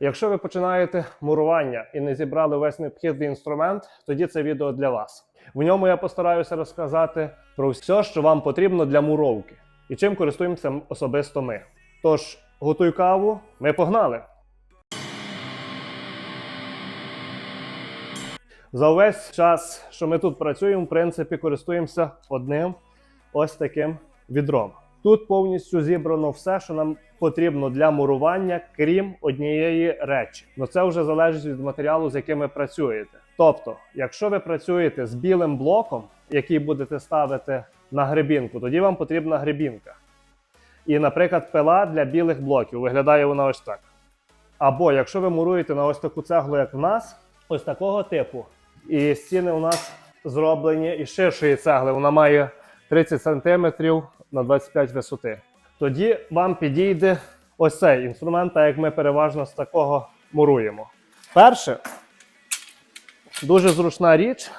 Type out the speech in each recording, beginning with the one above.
Якщо ви починаєте мурування і не зібрали весь необхідний інструмент, тоді це відео для вас. В ньому я постараюся розказати про все, що вам потрібно для муровки і чим користуємося особисто ми. Тож, готуй каву, ми погнали! За увесь час, що ми тут працюємо, в принципі, користуємося одним ось таким відром. Тут повністю зібрано все, що нам потрібно для мурування, крім однієї речі. Ну це вже залежить від матеріалу, з яким ви працюєте. Тобто, якщо ви працюєте з білим блоком, який будете ставити на гребінку, тоді вам потрібна гребінка. І, наприклад, пила для білих блоків виглядає вона ось так. Або якщо ви муруєте на ось таку цеглу, як в нас, ось такого типу. І стіни у нас зроблені із ширшої цегли. Вона має 30 см на 25 висоти. Тоді вам підійде ось цей інструмент, так як ми переважно з такого муруємо. Перше, дуже зручна річ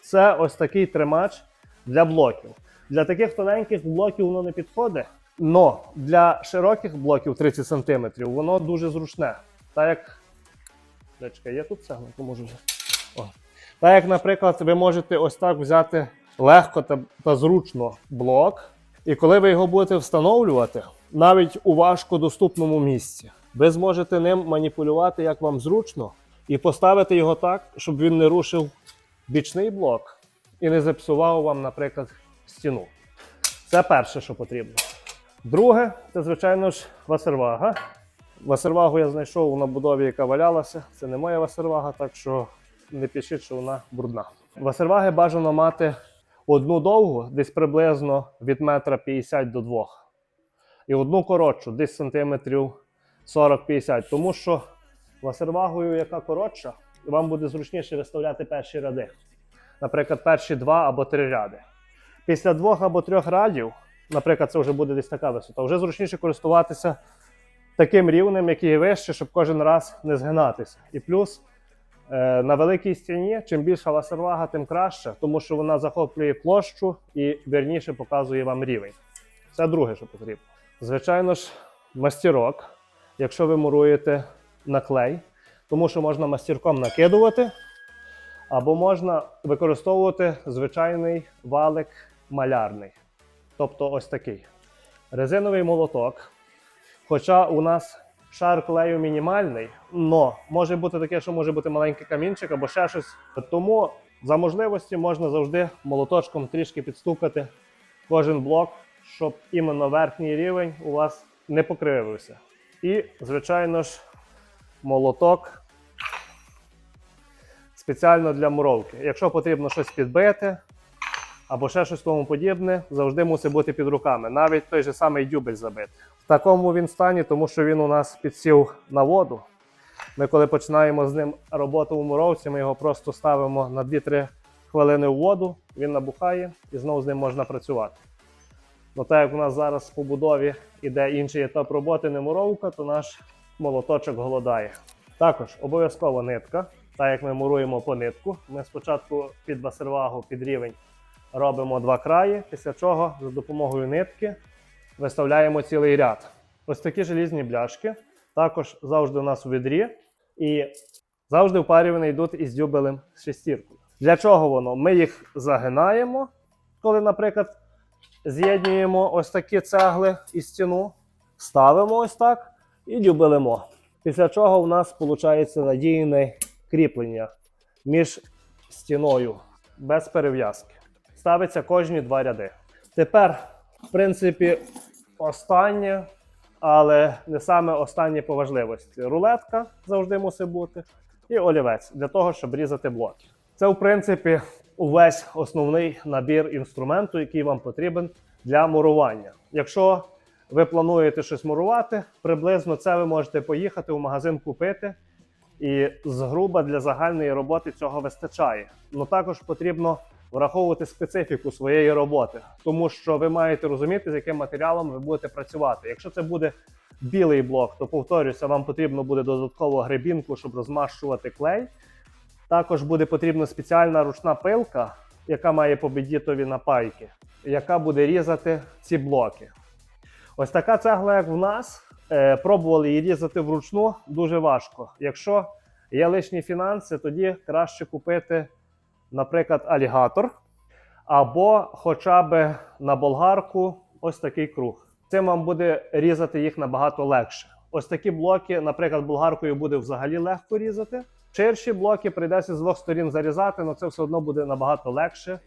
це ось такий тримач для блоків. Для таких тоненьких блоків воно не підходить, але для широких блоків 30 см воно дуже зручне. Так як. Дечка, є тут цегла, поможу. О. Так як, наприклад, ви можете ось так взяти легко та, та зручно блок, і коли ви його будете встановлювати, навіть у важкодоступному місці, ви зможете ним маніпулювати як вам зручно, і поставити його так, щоб він не рушив бічний блок і не зіпсував вам, наприклад, стіну. Це перше, що потрібно. Друге, це, звичайно ж, васервага. Васервагу я знайшов на будові, яка валялася. Це не моя васервага, так що не пишіть, що вона брудна. Васерваги бажано мати одну довгу, десь приблизно від метра 50 до 2. І одну коротшу, десь сантиметрів 40-50. Тому що васервагою, яка коротша, вам буде зручніше виставляти перші ряди. Наприклад, перші два або три ряди. Після двох або трьох радів, наприклад, це вже буде десь така висота, вже зручніше користуватися таким рівнем, який вище, щоб кожен раз не згинатися. І плюс на великій стіні, чим більша васервага, тим краще, тому що вона захоплює площу і вірніше показує вам рівень. Це друге, що потрібно. Звичайно ж, мастірок, якщо ви муруєте на клей, тому що можна мастірком накидувати, або можна використовувати звичайний валик малярний. Тобто ось такий. Резиновий молоток. Хоча у нас шар клею мінімальний, але може бути таке, що може бути маленький камінчик або ще щось. Тому за можливості можна завжди молоточком трішки підстукати кожен блок, щоб іменно верхній рівень у вас не покривився. І, звичайно ж, молоток спеціально для муровки. Якщо потрібно щось підбити або ще щось тому подібне, завжди мусить бути під руками. Навіть той же самий дюбель забити. В такому він стані, тому що він у нас підсів на воду. Ми, коли починаємо з ним роботу у муровці, ми його просто ставимо на 2-3 хвилини в воду, він набухає і знову з ним можна працювати. Ну, так як у нас зараз в побудові іде інший етап роботи, не муровка, то наш молоточок голодає. Також обов'язково нитка. Так як ми муруємо по нитку, ми спочатку під васервагу, під рівень робимо два краї, після чого за допомогою нитки виставляємо цілий ряд. Ось такі желізні бляшки. Також завжди у нас у відрі. І завжди в парі йдуть із дюбелем з шестіркою. Для чого воно? Ми їх загинаємо, коли, наприклад, з'єднуємо ось такі цегли і стіну, ставимо ось так і дюбелимо. Після чого у нас виходить надійне кріплення між стіною без перев'язки. Ставиться кожні два ряди. Тепер, в принципі, останнє, але не саме останнє по важливості. Рулетка завжди мусить бути, і олівець для того, щоб різати блоки. Це, в принципі, увесь основний набір інструменту, який вам потрібен для мурування. Якщо ви плануєте щось мурувати, приблизно це ви можете поїхати в магазин купити. І згруба для загальної роботи цього вистачає. Ну також потрібно враховувати специфіку своєї роботи, тому що ви маєте розуміти, з яким матеріалом ви будете працювати. Якщо це буде білий блок, то повторюся, вам потрібно буде додатково гребінку, щоб розмащувати клей. Також буде потрібна спеціальна ручна пилка, яка має победітові напайки, яка буде різати ці блоки. Ось така цегла, як в нас, е, пробували її різати вручну, дуже важко. Якщо є лишні фінанси, тоді краще купити, наприклад, алігатор або хоча б на болгарку ось такий круг. Цим вам буде різати їх набагато легше. Ось такі блоки, наприклад, болгаркою буде взагалі легко різати. Ширші блоки прийдеться з двох сторін зарізати, але це все одно буде набагато легше,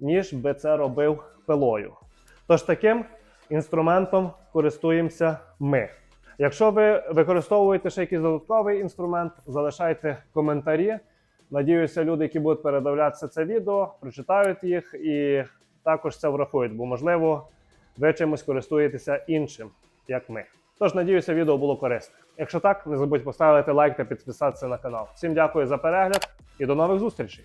ніж би це робив пилою. Тож таким інструментом користуємося ми. Якщо ви використовуєте ще якийсь додатковий інструмент, залишайте коментарі. Надіюся, люди, які будуть передивлятися це відео, прочитають їх і також це врахують, бо можливо ви чимось користуєтеся іншим, як ми. Тож надіюся, відео було корисне. Якщо так, не забудь поставити лайк та підписатися на канал. Всім дякую за перегляд і до нових зустрічей!